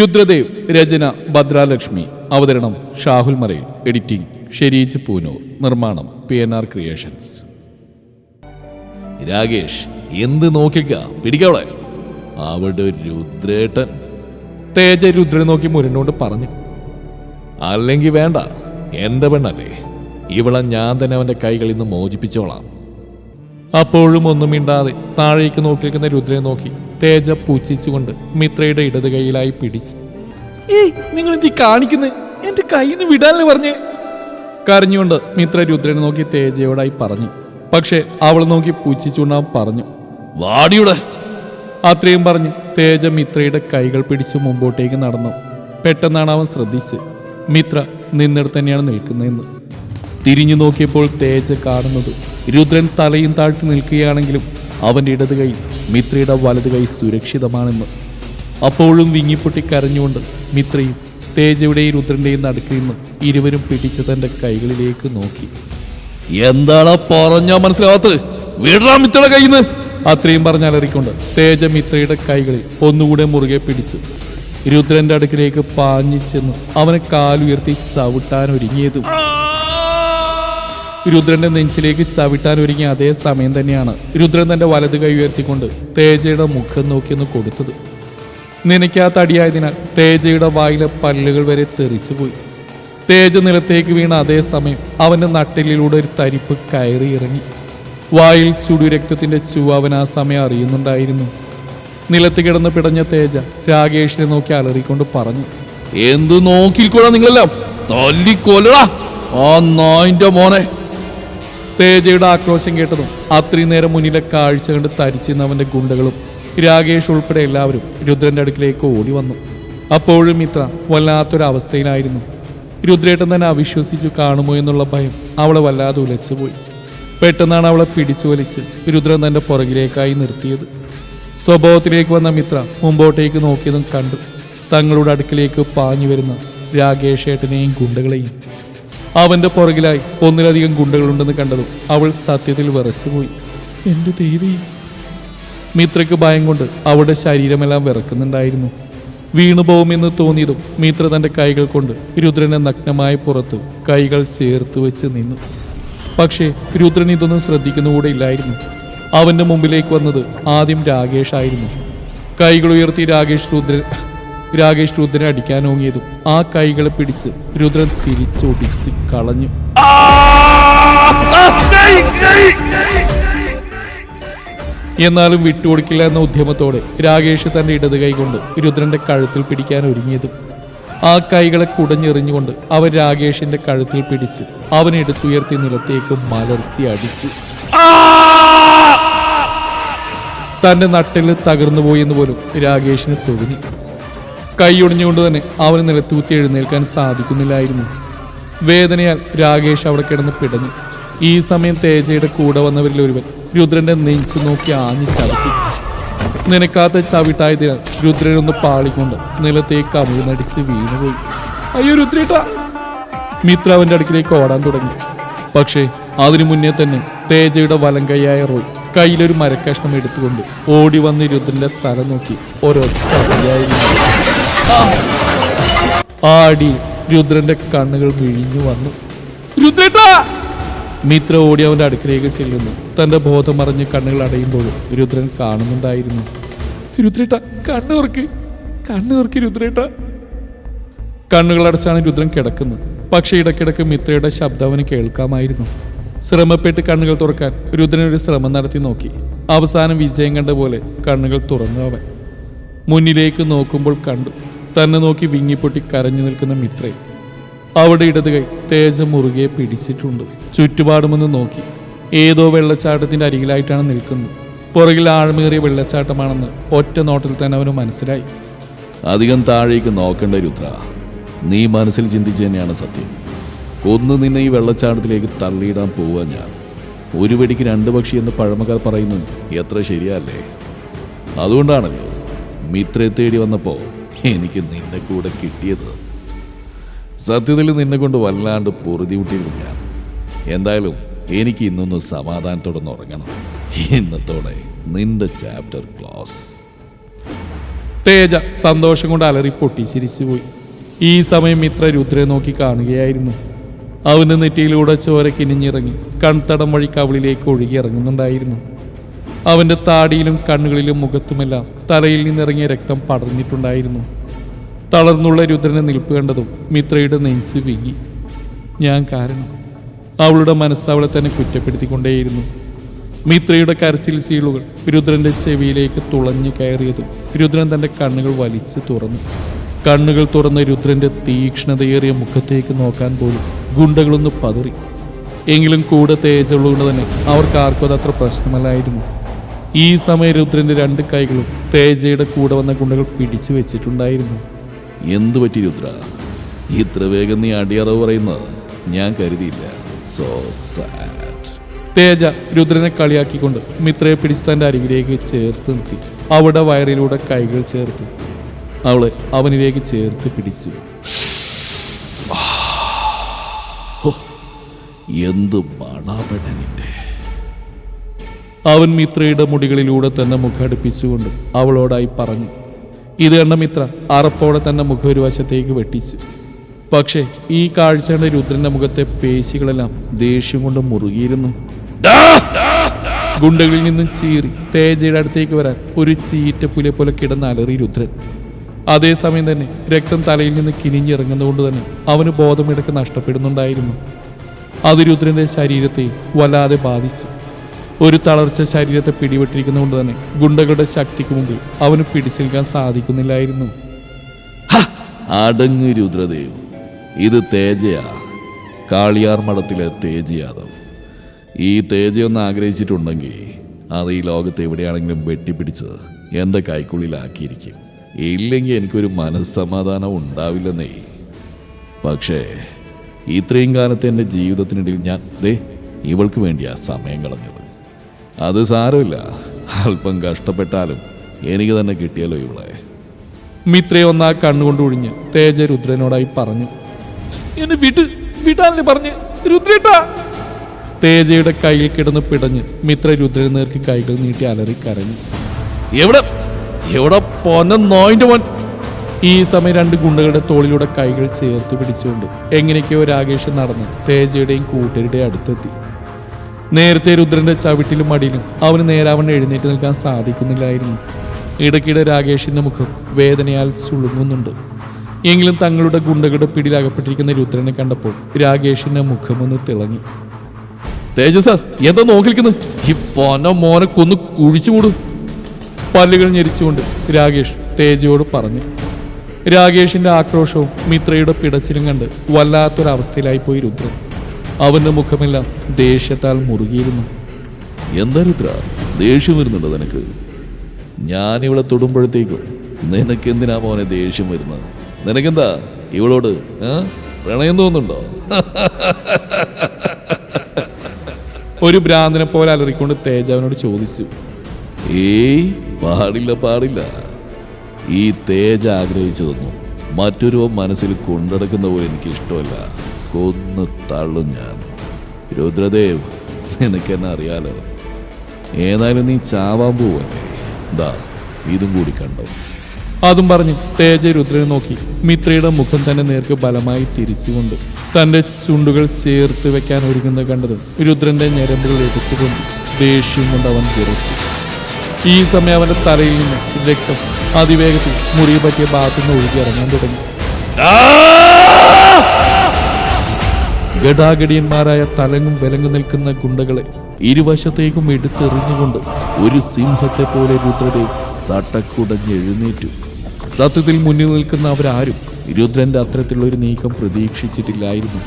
രുദ്രദേവ് രചന ഭദ്രാലക്ഷ്മി. അവതരണം ഷാഹുൽ മറയിൽ. എഡിറ്റിംഗ് ഷെരീജ് പൂനൂർ. നിർമ്മാണം P N R creations. Rakesh എന്ത് നോക്കിക്ക? പിടിക്കവളെ അവളുടെ രുദ്രേട്ടൻ. തേജ രുദ്രനെ നോക്കി മുരണ്ടോണ്ട് പറഞ്ഞു. അല്ലെങ്കിൽ വേണ്ട. എന്റെ പെണ്ണല്ലേ. ഇവളെ ഞാൻ തന്നെ അവന്റെ കൈകളിൽ നിന്ന് മോചിപ്പിച്ചോളാം. അപ്പോഴും ഒന്നും മിണ്ടാതെ താഴേക്ക് നോക്കിയിരിക്കുന്ന രുദ്രയെ നോക്കി തേജ പൂച്ഛിച്ചുകൊണ്ട് മിത്രയുടെ ഇടത് കൈയിലായി പിടിച്ചു. ഏയ് നിങ്ങൾ എന്തി കാണിക്കുന്നത് എന്റെ കയ്യിൽ നിന്ന് പറഞ്ഞേ? കരഞ്ഞുകൊണ്ട് മിത്ര രുദ്രനെ നോക്കി തേജയോടായി പറഞ്ഞു. പക്ഷെ അവൾ നോക്കി പൂച്ഛിച്ചുകൊണ്ട് പറഞ്ഞു വാടിയുടെ. അത്രയും പറഞ്ഞ് തേജ മിത്രയുടെ കൈകൾ പിടിച്ച് മുമ്പോട്ടേക്ക് നടന്നു. പെട്ടെന്നാണ് അവൻ ശ്രദ്ധിച്ച് മിത്ര നിന്നിടത്ത് തന്നെയാണ് നിൽക്കുന്നതെന്ന്. തിരിഞ്ഞു നോക്കിയപ്പോൾ തേജ കാണുന്നത് രുദ്രൻ തലയും താഴ്ത്തി നിൽക്കുകയാണെങ്കിലും അവന്റെ ഇടത് കൈ മിത്രയുടെ വലത് കൈ സുരക്ഷിതമാണെന്ന്. അപ്പോഴും വിങ്ങിപ്പൊട്ടി കരഞ്ഞുകൊണ്ട് മിത്രയും തേജയുടെയും രുദ്രന്റെയും നടുക്കിൽ നിന്ന് ഇരുവരും പിടിച്ച് തന്റെ കൈകളിലേക്ക് നോക്കി. എന്താണ് പറഞ്ഞാ മനസ്സിലാവാത്തത്? വീടാ മിത്രയുടെ കയ്യിൽ നിന്ന് അത്രയും പറഞ്ഞലറിക്കൊണ്ട് തേജ മിത്രയുടെ കൈകളിൽ ഒന്നുകൂടെ മുറുകെ പിടിച്ച് രുദ്രന്റെ അടുക്കിലേക്ക് പാഞ്ഞിച്ചെന്ന് ചെന്ന് അവനെ കാലുയർത്തി ചവിട്ടാൻ ഒരുങ്ങിയതും രുദ്രന്റെ നെഞ്ചിലേക്ക് ചവിട്ടാൻ ഒരുങ്ങിയ അതേ സമയം തന്നെയാണ് രുദ്രൻ തന്റെ വലത് കൈ ഉയർത്തിക്കൊണ്ട് തേജയുടെ മുഖം നോക്കിയൊന്ന് കൊടുത്തത്. നനയ്ക്കാത്ത അടിയായതിനാൽ തേജയുടെ വായിലെ പല്ലുകൾ വരെ തെറിച്ചുപോയി തേജ നിലത്തേക്ക് വീണ അതേ സമയം അവന്റെ നട്ടിലിലൂടെ ഒരു തരിപ്പ് കയറി ഇറങ്ങി. വായിൽ ചുടു രക്തത്തിന്റെ ചുവ അവൻ ആ സമയം അറിയുന്നുണ്ടായിരുന്നു. നിലത്ത് കിടന്ന് പിടഞ്ഞ തേജ രാകേഷിനെ നോക്കി അലറിക്കൊണ്ട് പറഞ്ഞു എന്ത് നോക്കിക്കോളാം നിങ്ങളെല്ലാം? തല്ലിക്കൊല്ലടാ. ആ നായിന്റെ മോനെ. തേജയുടെ ആക്രോശം കേട്ടതും അത്രയും നേരം മുന്നിലെ കാഴ്ച കണ്ട് തരിച്ചിരുന്നവന്റെ ഗുണ്ടകളും രാകേഷ് ഉൾപ്പെടെ എല്ലാവരും രുദ്രന്റെ അടുക്കിലേക്ക് ഓടി വന്നു. അപ്പോഴും ഇത്ര വല്ലാത്തൊരവസ്ഥയിലായിരുന്നു. രുദ്രേട്ടൻ തന്നെ അവിശ്വസിച്ചു കാണുമോ എന്നുള്ള ഭയം അവളെ വല്ലാതെ ഉലച്ചുപോയി. പെട്ടെന്നാണ് അവളെ പിടിച്ചു വലിച്ച് രുദ്രൻ തന്റെ പുറകിലേക്കായി നിർത്തിയത്. സ്വഭാവത്തിലേക്ക് വന്ന മിത്ര മുമ്പോട്ടേക്ക് നോക്കിയതും കണ്ടു. തങ്ങളുടെ അടുക്കിലേക്ക് പാഞ്ഞു വരുന്ന രാകേഷ് ഏട്ടനെയും ഗുണ്ടകളെയും. അവന്റെ പുറകിലായി ഒന്നിലധികം ഗുണ്ടകളുണ്ടെന്ന് കണ്ടതും അവൾ സത്യത്തിൽ വിറച്ചുപോയി. എന്റെ ദേവി മിത്രയ്ക്ക് ഭയം കൊണ്ട് അവളുടെ ശരീരമെല്ലാം വിറക്കുന്നുണ്ടായിരുന്നു. വീണുപോകുമെന്ന് തോന്നിയതും മിത്ര തന്റെ കൈകൾ കൊണ്ട് രുദ്രനെ നഗ്നമായ പുറത്ത് കൈകൾ ചേർത്ത് വെച്ച് നിന്നു. പക്ഷേ രുദ്രൻ ഇതൊന്നും ശ്രദ്ധിക്കുന്നുകൂടെ ഇല്ലായിരുന്നു. അവന്റെ മുമ്പിലേക്ക് വന്നത് ആദ്യം രാകേഷ് ആയിരുന്നു. കൈകൾ ഉയർത്തി രാകേഷ് രുദ്രൻ രാകേഷ് രുദ്രനെ അടിക്കാൻ ഓങ്ങിയതും ആ കൈകളെ പിടിച്ച് രുദ്രൻ തിരിച്ചൊടിച്ച് കളഞ്ഞു. എന്നാലും വിട്ടുകൊടുക്കില്ല എന്ന ഉദ്യമത്തോടെ രാകേഷ് തന്റെ ഇടത് കൈകൊണ്ട് രുദ്രന്റെ കഴുത്തിൽ പിടിക്കാൻ ഒരുങ്ങിയതും ആ കൈകളെ കുടഞ്ഞെറിഞ്ഞുകൊണ്ട് അവൻ രാകേഷിന്റെ കഴുത്തിൽ പിടിച്ച് അവനെ എടുത്തുയർത്തി നിലത്തേക്ക് മലർത്തി അടിച്ചു. തന്റെ നട്ടിൽ തകർന്നുപോയി എന്ന് പോലും രാകേഷിന് തോന്നി. കൈയൊടിഞ്ഞുകൊണ്ട് തന്നെ അവന് നിലത്തുകുത്തി എഴുന്നേൽക്കാൻ സാധിക്കുന്നില്ലായിരുന്നു. വേദനയാൽ രാകേഷ് അവിടെ കിടന്ന് പിടഞ്ഞു. ഈ സമയം തേജയുടെ കൂടെ വന്നവരിൽ ഒരുവൻ രുദ്രന്റെ നെഞ്ചു നോക്കി ആഞ്ഞു ചവിട്ടി. നിനക്കാത്ത ചവിട്ടായതിനാൽ രുദ്രനൊന്ന് പാളിക്കൊണ്ട് നിലത്തേക്ക് അമിഴ്ന്നടിച്ച് വീണുപോയി. അയ്യോ രുദ്രേട്ട! മിത്ര അവന്റെ അടുക്കിലേക്ക് ഓടാൻ തുടങ്ങി. പക്ഷേ അതിനു മുന്നേ തന്നെ തേജയുടെ വലം കൈയായ റോയ് കയ്യിലൊരു മരക്കഷ്ണം എടുത്തുകൊണ്ട് ഓടി വന്ന് രുദ്രന്റെ തല നോക്കി. ഓരോ ഒരൊറ്റ അടിയായിരുന്നു ആ അടി രുദ്രന്റെ കണ്ണുകൾ വിഴിഞ്ഞു വന്നു. മിത്ര ഓടി അവന്റെ അടുക്കിലേക്ക് ചെല്ലുന്നു. തന്റെ ബോധം മറിഞ്ഞ് കണ്ണുകൾ അടയുമ്പോഴും രുദ്രൻ കാണുന്നുണ്ടായിരുന്നു. രുദ്രേട്ട കണ്ണുറക്ക് കണ്ണുറക്ക് രുദ്രേട്ട. കണ്ണുകൾ അടച്ചാണ് രുദ്രൻ കിടക്കുന്നത്. പക്ഷേ ഇടയ്ക്കിടയ്ക്ക് മിത്രയുടെ ശബ്ദം അവന് കേൾക്കാമായിരുന്നു. ശ്രമപ്പെട്ട് കണ്ണുകൾ തുറക്കാൻ രുദ്രൻ ഒരു ശ്രമം നടത്തി നോക്കി. അവസാനം വിജയം കണ്ട പോലെ കണ്ണുകൾ തുറന്നു അവൻ. മുന്നിലേക്ക് നോക്കുമ്പോൾ കണ്ടു. തന്നെ നോക്കി വിങ്ങിപ്പൊട്ടി കരഞ്ഞു നിൽക്കുന്ന മിത്രയെ അവിടെ ഇടത് കൈ തേജം മുറുകെ പിടിച്ചിട്ടുണ്ട്. ചുറ്റുപാടുമെന്ന് നോക്കി. ഏതോ വെള്ളച്ചാട്ടത്തിന്റെ അരികിലായിട്ടാണ് നിൽക്കുന്നത്. പുറകിൽ ആഴമേറിയ വെള്ളച്ചാട്ടമാണെന്ന് ഒറ്റ നോട്ടത്തിൽ തന്നെ അവന് മനസ്സിലായി. അധികം താഴേക്ക് നോക്കേണ്ട രുദ്ര. നീ മനസ്സിൽ ചിന്തിച്ചു തന്നെയാണ് സത്യം. കൊന്നു നിന്നെ ഈ വെള്ളച്ചാട്ടത്തിലേക്ക് തള്ളിയിടാൻ പോവാ ഞാൻ. ഒരു വെടിക്ക് രണ്ട് പക്ഷി എന്ന് പഴമക്കാർ പറയുന്നു എത്ര ശരിയല്ലേ? അതുകൊണ്ടാണല്ലോ മിത്രയെ തേടി വന്നപ്പോൾ എനിക്ക് നിന്നെ കൂടെ കിട്ടിയത്. സത്യത്തിൽ നിന്നെ കൊണ്ട് വല്ലാണ്ട് പൊറുതി വിട്ടിരുന്നു ഞാൻ എന്തായാലും എനിക്ക് ഇന്നൊന്ന് സമാധാനത്തോടെ ഉറങ്ങണം. ഇന്നത്തോടെ നിന്റെ ചാപ്റ്റർ ക്ലോസ് തേജ സന്തോഷം കൊണ്ട് അലറി പൊട്ടി ചിരിച്ചുപോയി. ഈ സമയം ഇത്ര രുദ്രനെ നോക്കി കാണുകയായിരുന്നു. അവന് നെറ്റിയിലൂടെ ചോര കിനിഞ്ഞിറങ്ങി കൺതടം വഴി കവിളിലേക്ക് ഒഴുകി ഇറങ്ങുന്നുണ്ടായിരുന്നു. അവന്റെ താടിയിലും കണ്ണുകളിലും മുഖത്തുമെല്ലാം തലയിൽ നിന്നിറങ്ങിയ രക്തം പടർന്നിട്ടുണ്ടായിരുന്നു. തളർന്നുള്ള രുദ്രനെ നിൽപ്പ് കണ്ടതും മിത്രയുടെ നെഞ്ച് വീങ്ങി. ഞാൻ കാരണം. അവളുടെ മനസ്സ് അവളെ തന്നെ കുറ്റപ്പെടുത്തിക്കൊണ്ടേയിരുന്നു. മിത്രയുടെ കരച്ചിൽ സീളുകൾ രുദ്രന്റെ ചെവിയിലേക്ക് തുളഞ്ഞു കയറിയതും രുദ്രൻ തന്റെ കണ്ണുകൾ വലിച്ചു തുറന്നു. കണ്ണുകൾ തുറന്ന രുദ്രന്റെ തീക്ഷ്ണതയേറിയ മുഖത്തേക്ക് നോക്കാൻ പോലും ഗുണ്ടകളൊന്ന് പതറി. എങ്കിലും കൂടെ തേജുള്ളതുകൊണ്ട് തന്നെ അവർക്ക് ആർക്കും അതത്ര പ്രശ്നമല്ലായിരുന്നു. ഈ സമയം രുദ്രന്റെ രണ്ട് കൈകളും തേജയുടെ കൂടെ വന്ന ഗുണ്ടകൾ പിടിച്ചു വെച്ചിട്ടുണ്ടായിരുന്നു. എന്തു പറ്റി രുദ്ര? ഇത്ര വേഗം നീ അടിയറവ് പറയുന്നത് ഞാൻ കരുതിയില്ല. സോ സാഡ് തേജ രുദ്രനെ കളിയാക്കിക്കൊണ്ട് മിത്രയെ പിടിച്ച് തന്റെ അരികിലേക്ക് ചേർത്ത് നിർത്തി അവിടെ വയറിലൂടെ കൈകൾ ചേർത്ത് അവളെ അവനിലേക്ക് ചേർത്ത് പിടിച്ചു. എന്ത് മണാപെണ്ണ നിന്റെ. അവൻ മിത്രയുടെ മുടികളിലൂടെ തന്നെ മുഖടുപ്പിച്ചുകൊണ്ട് അവളോടായി പറഞ്ഞു ഇത് കണ്ട മിത്ര അറപ്പോടെ തന്നെ മുഖം ഒരു വശത്തേക്ക് വെട്ടിച്ചു. പക്ഷേ ഈ കാഴ്ച കണ്ട രുദ്രന്റെ മുഖത്തെ പേശികളെല്ലാം ദേഷ്യം കൊണ്ട് മുറുകിയിരുന്നു. ഗുണ്ടകളിൽ നിന്നും ചീറി തേജയുടെ അടുത്തേക്ക് വരാൻ ഒരു ചീറ്റ പുലെ പോലെ കിടന്ന അലറി രുദ്രൻ. അതേസമയം തന്നെ രക്തം തലയിൽ നിന്ന് കിനിഞ്ഞിറങ്ങുന്നതുകൊണ്ട് തന്നെ അവന് ബോധമിടക്ക് നഷ്ടപ്പെടുന്നുണ്ടായിരുന്നു. അത് രുദ്രന്റെ ശരീരത്തെ വല്ലാതെ ബാധിച്ചു. ഒരു തളർച്ച ശരീരത്തെ പിടിപെട്ടിരിക്കുന്നതുകൊണ്ട് തന്നെ ഗുണ്ടകളുടെ ശക്തിക്ക് മുമ്പിൽ അവന് പിടിച്ചു നിൽക്കാൻ സാധിക്കുന്നില്ലായിരുന്നു അടങ്ങ് രുദ്രദേവ്. ഇത് തേജയാ. കാളിയാർ മഠത്തിലെ തേജയാദവ് ഈ തേജയൊന്ന് ആഗ്രഹിച്ചിട്ടുണ്ടെങ്കിൽ അത് ഈ ലോകത്ത് എവിടെയാണെങ്കിലും വെട്ടിപ്പിടിച്ച് എന്റെ കൈക്കുള്ളിലാക്കിയിരിക്കും. ഇല്ലെങ്കിൽ എനിക്കൊരു മനസ്സമാധാനം ഉണ്ടാവില്ലെന്നേ. പക്ഷേ ഇത്രയും കാലത്തെ എന്റെ ജീവിതത്തിനിടയിൽ ഞാൻ ദേ ഇവൾക്ക് വേണ്ടിയാ സമയം കളഞ്ഞത്. അത് സാരമില്ല. അല്പം കഷ്ടപ്പെട്ടാലും എനിക്ക് തന്നെ കിട്ടിയല്ലോ ഇവിടെ മിത്രയെ ഒന്നാ കണ്ണുകൊണ്ട് ഒഴിഞ്ഞ് തേജ രുദ്രനോടായി പറഞ്ഞു. എന്നെ വിട്ട് വിടാനല്ലേ പറഞ്ഞ്? രുദ്രേട്ടാ! തേജയുടെ കയ്യിൽ കിടന്ന് പിടഞ്ഞ് മിത്ര രുദ്രൻ നേർക്ക് കൈകൾ നീട്ടി അലറി കരഞ്ഞു. എവിടെ എവിടെ പോന്ന നോയിന്റെ മോൻ? ഈ സമയം രണ്ട് ഗുണ്ടകളുടെ തോളിലൂടെ കൈകൾ ചേർത്ത് പിടിച്ചുകൊണ്ട് എങ്ങനെയൊക്കെയോ രാകേഷ് നടന്ന് തേജയുടെയും കൂട്ടരുടെയും അടുത്തെത്തി. നേരത്തെ രുദ്രന്റെ ചവിട്ടിലും മടിയിലും അവന് നേരാവണ്ണം എഴുന്നേറ്റ് നിൽക്കാൻ സാധിക്കുന്നില്ലായിരുന്നു. ഇടയ്ക്കിടെ രാകേഷിന്റെ മുഖം വേദനയാൽ സുളുങ്ങുന്നുണ്ട്. എങ്കിലും തങ്ങളുടെ ഗുണ്ടകളുടെ പിടിയിൽ അകപ്പെട്ടിരിക്കുന്ന രുദ്രനെ കണ്ടപ്പോൾ രാകേഷിന്റെ മുഖമൊന്ന് തിളങ്ങി. തേജസ് എന്താ നോക്കിയിരിക്കുന്നത് ഈ മോനെ കൊന്ന് കുഴിച്ചുകൂടും പല്ലുകൾ ഞെരിച്ചുകൊണ്ട് രാകേഷ് തേജയോട് പറഞ്ഞു. രാകേഷിന്റെ ആക്രോശവും മിത്രയുടെ പിടച്ചിലും കണ്ട് വല്ലാത്തൊരവസ്ഥയിലായി പോയി രുദ്രൻ. അവന്റെ മുഖമെല്ലാം ദേഷ്യത്താൽ മുറുകിയിരുന്നു. എന്താ രുദ്ര? ദേഷ്യം വരുന്നുണ്ടോ നിനക്ക്? ഞാനിവിടെ തൊടുമ്പോഴത്തേക്കും നിനക്ക് എന്തിനാ മോനെ ദേഷ്യം വരുന്നത്? നിനക്കെന്താ? ഇവളോട് പ്രണയം തോന്നുന്നുണ്ടോ? ഒരു ഭ്രാന്തനെ പോലെ അലറിക്കൊണ്ട് തേജ അവനോട് ചോദിച്ചു. ഏയ് പാടില്ല പാടില്ല. ഈ തേജ ആഗ്രഹിച്ചതൊന്നും മറ്റൊരു മനസ്സിൽ കൊണ്ടടക്കുന്ന പോലെ എനിക്ക് ഇഷ്ടമല്ല കൊന്ന് തള്ളും ഞാൻ. രുദ്രദേവ് നിനക്കെന്നെ അറിയാലോ. ഏതായാലും നീ ചാവാൻ പോവല്ലേ. ദാ ഇതും കൂടി കണ്ടോ. അതും പറഞ്ഞു തേജ രുദ്രനെ നോക്കി. മിത്രയുടെ മുഖം തന്നെ നേർക്ക് ബലമായി തിരിച്ചുകൊണ്ട് തന്റെ ചുണ്ടുകൾ ചേർത്ത് വെക്കാൻ ഒരുങ്ങുന്ന കണ്ടതും രുദ്രന്റെ ഞരമ്പുകൾ എടുത്തുകൊണ്ട് ദേഷ്യം കൊണ്ട് അവൻ തിരച്ചു ഈ സമയം അവന്റെ തലയിൽ നിന്ന് രക്തം അതിവേഗത്തിൽ മുറിയെ പറ്റിയ ഭാഗത്തുനിന്ന് ഒഴുകി ഇറങ്ങാൻ തുടങ്ങി. ഗടാഗടിയന്മാരായ തലങ്ങും വിലങ്ങും നിൽക്കുന്ന ഗുണ്ടകളെ ഇരുവശത്തേക്കും എടുത്തെറിഞ്ഞുകൊണ്ട് ഒരു സിംഹത്തെ പോലെ രുദ്രദേവ് സട്ടക്കുടഞ്ഞെഴുന്നേറ്റു സത്യത്തിൽ മുന്നിൽ നിൽക്കുന്ന അവരാരും രുദ്രന്റെ അത്തരത്തിലുള്ള ഒരു നീക്കം പ്രതീക്ഷിച്ചിട്ടില്ലായിരുന്നു.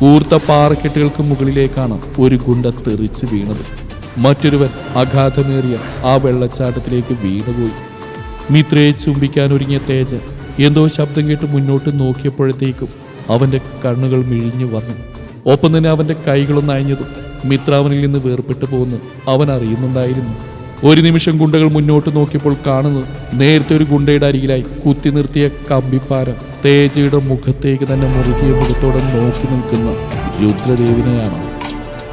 കൂർത്ത പാറക്കെട്ടുകൾക്ക് മുകളിലേക്കാണ് ഒരു ഗുണ്ട തെറിച്ച് വീണത്. മറ്റൊരുവൻ അഗാധമേറിയ ആ വെള്ളച്ചാട്ടത്തിലേക്ക് വീണുപോയി. മിത്രയെ ചുംബിക്കാൻ ഒരുങ്ങിയ തേജൻ എന്തോ ശബ്ദം കേട്ട് മുന്നോട്ട് നോക്കിയപ്പോഴത്തേക്കും അവന്റെ കണ്ണുകൾ മിഴിഞ്ഞു വന്നു. ഒപ്പം തന്നെ അവന്റെ കൈകളൊന്ന് അയഞ്ഞതും മിത്രാവനിൽ നിന്ന് വേർപെട്ടു പോകുന്നു അവൻ അറിയുന്നുണ്ടായിരുന്നു. ഒരു നിമിഷം ഗുണ്ടകൾ മുന്നോട്ട് നോക്കിയപ്പോൾ കാണുന്നു നേരത്തെ ഒരു ഗുണ്ടയുടെ അരികിലായി കുത്തി നിർത്തിയ കമ്പിപ്പാര തേജയുടെ മുഖത്തേക്ക് തന്നെ മുറുകിയ മുഖത്തോടെ നോക്കി നിൽക്കുന്ന രുദ്രദേവിനെയാണ്.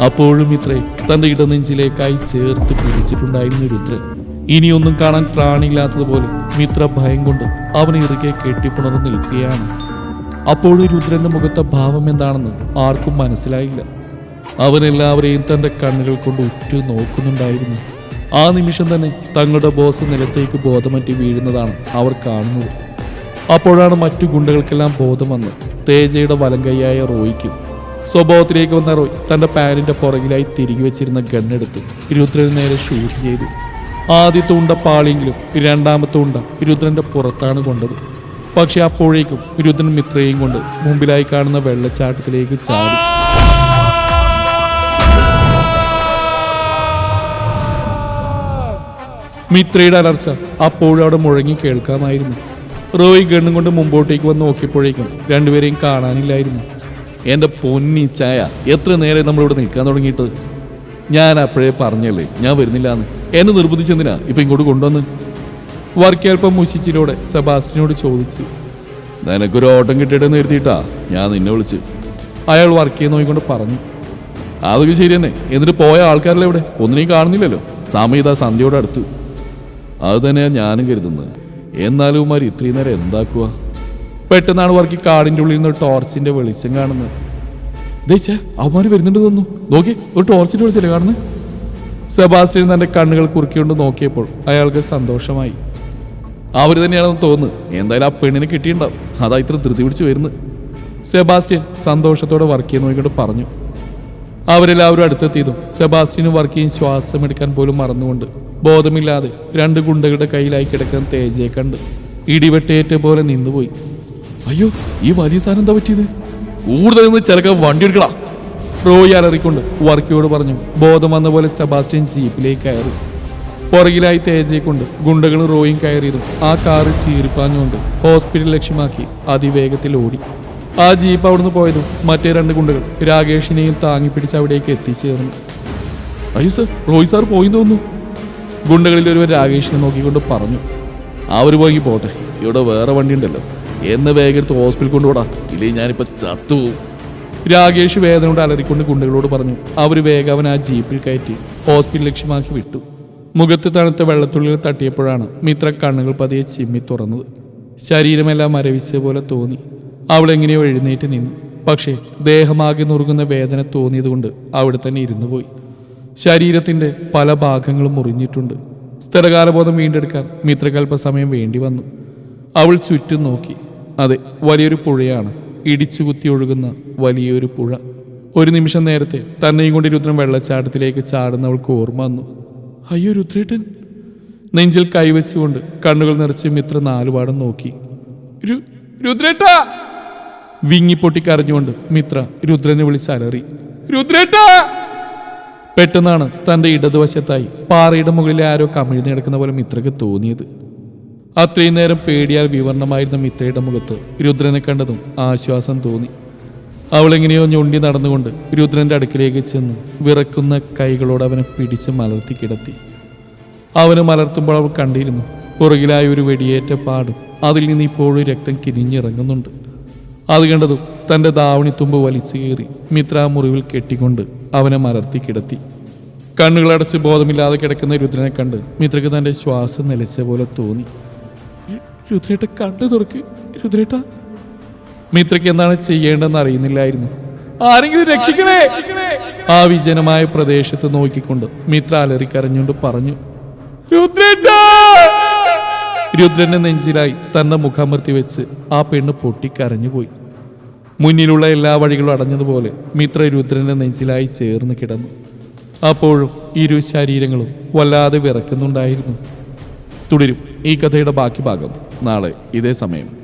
അപ്പോഴും ഇത്രേ തന്റെ ഇടനെഞ്ചിലേക്കായി ചേർത്ത് പിടിച്ചിട്ടുണ്ടായിരുന്നു രുദ്രൻ ഇനിയൊന്നും കാണാൻ പ്രാണിയില്ലാത്തതുപോലെ മിത്ര ഭയം കൊണ്ട് അവനെ ഇറുകെ കെട്ടിപ്പുണർന്ന് നിൽക്കുകയാണ്. അപ്പോഴും രുദ്രന്റെ മുഖത്തെ ഭാവം എന്താണെന്ന് ആർക്കും മനസ്സിലായില്ല. അവൻ എല്ലാവരെയും തന്റെ കണ്ണുകൾ കൊണ്ട് ഉറ്റു നോക്കുന്നുണ്ടായിരുന്നു. ആ നിമിഷം തന്നെ തങ്ങളുടെ ബോസ് നിലത്തേക്ക് ബോധമറ്റി വീഴുന്നതാണ് അവർ കാണുന്നത്. അപ്പോഴാണ് മറ്റു ഗുണ്ടകൾക്കെല്ലാം ബോധം വന്ന് തേജയുടെ വലങ്കയ്യായ റോയ്ക്കും. സ്വഭാവത്തിലേക്ക് വന്ന റോയ് തന്റെ പാനിന്റെ പുറകിലായി തിരികെ വെച്ചിരുന്ന ഗണ്ണെടുത്ത് രുദ്രന് നേരെ ഷൂട്ട് ചെയ്തു. ആദ്യത്തെ ഉണ്ട പാളിയെങ്കിലും രണ്ടാമത്തെ ഉണ്ട രുദ്രന്റെ പുറത്താണ് കൊണ്ടത്. പക്ഷെ അപ്പോഴേക്കും രുദ്രൻ മിത്രയും കൊണ്ട് മുമ്പിലായി കാണുന്ന വെള്ളച്ചാട്ടത്തിലേക്ക് ചാടി. മിത്രയുടെ അലർച്ച അപ്പോഴും അവിടെ മുഴങ്ങി കേൾക്കാമായിരുന്നു. റോയി ഗണ്ണും കൊണ്ട് മുമ്പോട്ടേക്ക് വന്ന് നോക്കിയപ്പോഴേക്കും രണ്ടുപേരെയും കാണാനില്ലായിരുന്നു. എന്റെ പൊന്നി ചായ എത്ര നേരം നമ്മളിവിടെ നിൽക്കാൻ തുടങ്ങിയിട്ട്? ഞാൻ അപ്പോഴേ പറഞ്ഞല്ലേ ഞാൻ വരുന്നില്ല എന്ന് എന്നെ നിർബന്ധിച്ചെന്തിനാ ഇപ്പൊ ഇങ്ങോട്ട് കൊണ്ടുവന്ന്? വർക്കേൽപ്പം മുശിച്ചിലൂടെ സെബാസ്റ്റിനോട് ചോദിച്ചു. നിനക്കൊരു ഓട്ടം കിട്ടിയിട്ടെന്ന് കരുതിയിട്ടാ ഞാൻ നിന്നെ വിളിച്ച്. അയാൾ വർക്കിയെ നോക്കിക്കൊണ്ട് പറഞ്ഞു. അതൊക്കെ ശരി തന്നെ. എന്നിട്ട് പോയ ആൾക്കാരല്ലേ ഇവിടെ? ഒന്നിനെയും കാണുന്നില്ലല്ലോ. സമയം ഇതാ സന്ധ്യയോട് അടുത്തു. അത് തന്നെയാണ് ഞാനും കരുതുന്നത്. എന്നാലും മാർ ഇത്രയും നേരം എന്താക്കുക പെട്ടെന്നാണ് വർക്കി കാടിന്റെ ഉള്ളിൽ നിന്ന് ടോർച്ചിന്റെ ടോർച്ചിന്റെ വെളിച്ചം കാണുന്നത്. ദേശേ അവന്മാര് വരുന്നുണ്ട് തോന്നുന്നു. നോക്കി ഒരു ടോർച്ചിന്റെ വെളിച്ചല്ലേ കാണുന്നത്? സെബാസ്റ്റ്യൻ തന്റെ കണ്ണുകൾ കുറുക്കിക്കൊണ്ട് നോക്കിയപ്പോൾ അയാൾക്ക് സന്തോഷമായി. അവർ തന്നെയാണെന്ന് തോന്നുന്നു. എന്തായാലും ആ പെണ്ണിനെ കിട്ടിയിട്ടുണ്ടാവും. അതാ ഇത്ര ധൃതി പിടിച്ച് വരുന്നത്. സെബാസ്റ്റ്യൻ സന്തോഷത്തോടെ വർക്ക് ചെയ്യുന്ന നോക്കിയിട്ട് പറഞ്ഞു. അവരെല്ലാവരും അടുത്തെത്തിയതും സെബാസ്റ്റ്യനും ശ്വാസം എടുക്കാൻ പോലും മറന്നുകൊണ്ട്. ബോധമില്ലാതെ രണ്ട് ഗുണ്ടകളുടെ കയ്യിലായി കിടക്കുന്ന തേജയെ കണ്ട് ഇടിവെട്ടേറ്റ പോലെ നിന്നുപോയി. അയ്യോ ഈ വലിയ സാധനം എന്താ പറ്റിയത്? കൂടുതൽ നിന്ന് ചിലക്ക വണ്ടി എടുക്കടാ. റോയി അലറിക്കൊണ്ട് വർക്കിയോട് പറഞ്ഞു. ബോധം വന്ന പോലെ സെബാസ്റ്റ്യൻ ജീപ്പിലേക്ക് കയറി. പുറകിലായി തേജയെ കൊണ്ട് ഗുണ്ടകളും റോയും കയറിയതും ആ കാറ് ചീറിപ്പാഞ്ഞുകൊണ്ട് ഹോസ്പിറ്റൽ ലക്ഷ്യമാക്കി അതിവേഗത്തിൽ ഓടി. ആ ജീപ്പ് അവിടുന്ന് പോയതും മറ്റേ രണ്ട് ഗുണ്ടകൾ രാകേഷിനെയും താങ്ങിപ്പിടിച്ച് അവിടേക്ക് എത്തിച്ചേർന്നു. അയ്യോ സർ റോയ് സാർ പോയി തോന്നുന്നു. ഗുണ്ടകളിൽ ഒരുവൻ രാകേഷിനെ നോക്കിക്കൊണ്ട് പറഞ്ഞു. അവർ പോയി പോട്ടെ. ഇവിടെ വേറെ വണ്ടി ഉണ്ടല്ലോ എന്ന് വേഗം എടുത്ത് ഹോസ്പിറ്റൽ കൊണ്ടുപോടാ ഇല്ലെങ്കിൽ ഞാനിപ്പോ ചത്തു രാകേഷ് വേദന കൊണ്ട് അലറിക്കൊണ്ട് ഗുണ്ടകളോട് പറഞ്ഞു. അവർ വേഗം അവൻ ആ ജീപ്പിൽ കയറ്റി ഹോസ്പിറ്റൽ ലക്ഷ്യമാക്കി വിട്ടു. മുഖത്ത് തണുത്ത വെള്ളത്തുള്ളിൽ തട്ടിയപ്പോഴാണ് മിത്ര കണ്ണുകൾ പതിയെ ചിമ്മി തുറന്നത്. ശരീരമെല്ലാം മരവിച്ച പോലെ തോന്നി. അവൾ എങ്ങനെയോ എഴുന്നേറ്റ് നിന്നു. പക്ഷേ ദേഹമാകെ നുറുങ്ങുന്ന വേദന തോന്നിയതുകൊണ്ട് അവിടെ തന്നെ ഇരുന്നു പോയി. ശരീരത്തിന്റെ പല ഭാഗങ്ങളും മുറിഞ്ഞിട്ടുണ്ട്. സ്ഥിരകാലബോധം വീണ്ടെടുക്കാൻ മിത്രകൽപ്പസമയം വേണ്ടി വന്നു. അവൾ ചുറ്റും നോക്കി. അതെ വലിയൊരു പുഴയാണ്. ഇടിച്ചു കുത്തി ഒഴുകുന്ന വലിയൊരു പുഴ. ഒരു നിമിഷം നേരത്തെ തന്നെയും കൊണ്ട് രുദ്രം വെള്ളച്ചാട്ടത്തിലേക്ക് ചാടുന്നവൾക്ക് ഓർമ്മ വന്നു. അയ്യോ രുദ്രേട്ടൻ. നെഞ്ചിൽ കൈവച്ചുകൊണ്ട് കണ്ണുകൾ നിറച്ച് മിത്ര നാലുപാടും നോക്കി. രുദ്രേട്ട! വിങ്ങിപ്പൊട്ടി കരഞ്ഞുകൊണ്ട് മിത്ര രുദ്രനെ വിളിച്ച് അലറി രുദ്രേട്ടാ! പെട്ടെന്നാണ് തന്റെ ഇടതുവശത്തായി പാറയുടെ മുകളിലെ ആരോ കമിഴ്ന്നു കിടക്കുന്ന പോലെ മിത്രക്ക് തോന്നിയത്. അത്രയും നേരം പേടിയാൽ വിവരണമായിരുന്ന മിത്രയുടെ മുഖത്ത് രുദ്രനെ കണ്ടതും ആശ്വാസം തോന്നി. അവളെങ്ങനെയോ ഞൊണ്ടി നടന്നുകൊണ്ട് രുദ്രന്റെ അടുക്കിലേക്ക് ചെന്ന് വിറക്കുന്ന കൈകളോട് അവനെ പിടിച്ച് മലർത്തി കിടത്തി. അവന് മലർത്തുമ്പോൾ അവൾ കണ്ടിരുന്നു പുറകിലായ ഒരു വെടിയേറ്റ പാടും അതിൽ നിന്ന് ഇപ്പോഴും രക്തം കിരിഞ്ഞിറങ്ങുന്നുണ്ട്. അത് കണ്ടതും തന്റെ ദാവണിത്തുമ്പ് വലിച്ചു കയറി മിത്ര മുറിവിൽ കെട്ടിക്കൊണ്ട് അവനെ മലർത്തി കിടത്തി. കണ്ണുകളടച്ച് ബോധമില്ലാതെ കിടക്കുന്ന രുദ്രനെ കണ്ട് മിത്രക്ക് തന്റെ ശ്വാസം നിലച്ച പോലെ തോന്നി. "രു- രുദ്രേട്ട കണ്ടു തുറക്ക് രുദ്രേട്ട. മിത്രയ്ക്ക് എന്താണ് ചെയ്യേണ്ടതെന്ന് അറിയുന്നില്ലായിരുന്നു. ആരെങ്കിലും രക്ഷിക്കണേ. ആ വിജനമായ പ്രദേശത്ത് നോക്കിക്കൊണ്ട് മിത്ര അലറിക്കരഞ്ഞുകൊണ്ട് പറഞ്ഞു രുദ്രേട്ടാ! രുദ്രന്റെ നെഞ്ചിലായി തന്റെ മുഖമർത്തി വെച്ച് ആ പെണ്ണ് പൊട്ടിക്കരഞ്ഞുപോയി. മുന്നിലുള്ള എല്ലാ വഴികളും അടഞ്ഞതുപോലെ മിത്ര രുദ്രന്റെ നെഞ്ചിലായി ചേർന്ന് കിടന്നു. അപ്പോഴും ഇരു ശരീരങ്ങളും വല്ലാതെ വിറക്കുന്നുണ്ടായിരുന്നു. തുടരും ഈ കഥയുടെ ബാക്കി ഭാഗം നാളെ ഇതേ സമയം.